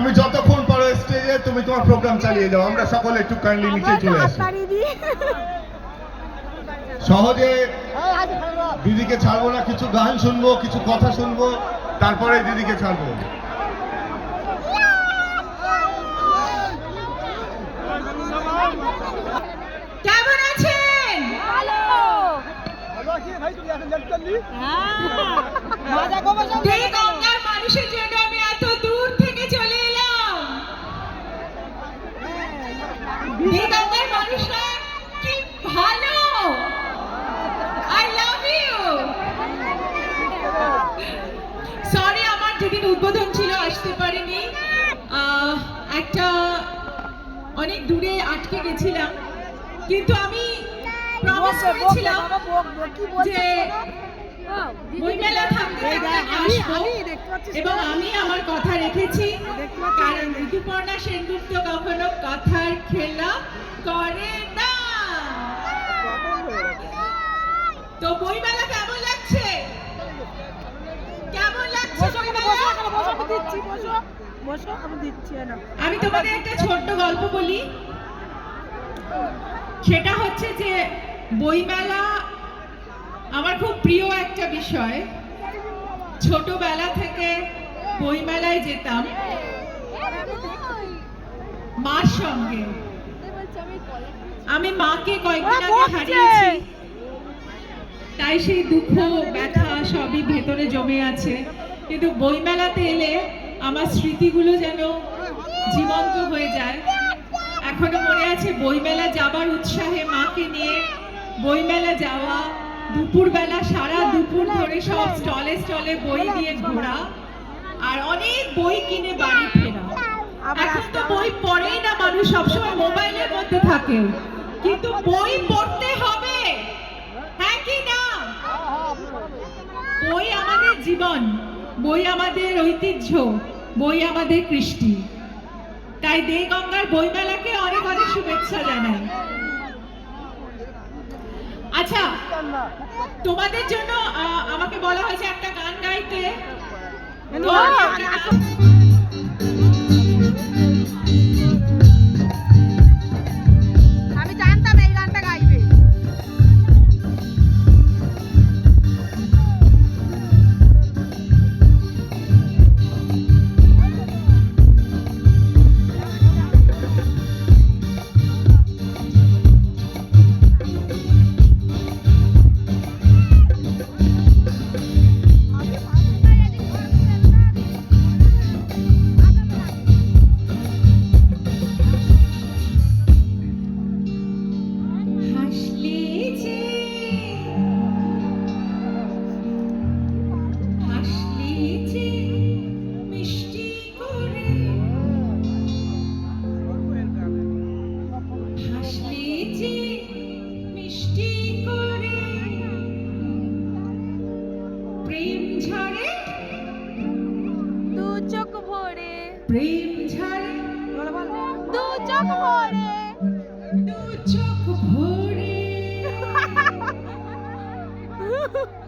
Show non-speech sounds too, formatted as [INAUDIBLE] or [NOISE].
তুমি যতক্ষণ পারো স্টেজে তুমি তোমার প্রোগ্রাম চালিয়ে যাও। আমরা সকলে একটু কাইন্ডলি নিচে চলে আসি। সহজে দিদিকে ছাড়বো না কিছু গান শুনব কিছু কথা শুনব তারপরে দিদিকে ছাড়বো। ছিল আসতে পারিনি। একটা অনেক দূরে আটকে গেছিলাম। কিন্তু আমি প্রমিস করেছিলাম যে বইমেলা থাকতে থাকতে আসব। এবং আমি আমার কথা রেখেছি। কারণ ঋতুপর্ণা সেনগুপ্ত কখনো কথার খেলা করে না। তো বইমেলা কেমন লাগছে কেমন লাগছে আমি তোমাদের একটা ছোট্ট গল্প বলি। সেটা হচ্ছে যে বইমেলা আমার খুব প্রিয় একটা বিষয়। ছোটবেলা থেকে বইমেলায় যেতাম। মার সঙ্গে। আমি মাকে কয়েকদিন আগে হারিয়েছি। তাই সেই দুঃখ ব্যথা সবই ভেতরে জমে আছে। কিন্তু বইমেলাতে এলে আমার স্মৃতিগুলো যেন জীবন্ত হয়ে যায়। এখনও মনে আছে বইমেলা যাবার উৎসাহে মাকে নিয়ে বইমেলা যাওয়া। দুপুরবেলা সারা দুপুর ধরে সব স্টলে স্টলে বই দিয়ে ঘোরা। আর অনেক বই কিনে বাড়ি ফেরা। এখন তো বই পড়েই না মানুষ, সবসময় মোবাইলের মধ্যে থাকে। কিন্তু বই পড়তে হবে হ্যাঁ কি না? বই আমাদের জীবন। বই আমাদের ঐতিহ্য বই আমাদের কৃষ্টি। তাই দে গঙ্গার বইমেলাকে অনেক অনেক শুভেচ্ছা জানাই। আচ্ছা তোমাদের জন্য আমাকে বলা হয়েছে একটা গান গাইতে। চোখ ভরে। দু চোখ ভরে। [LAUGHS]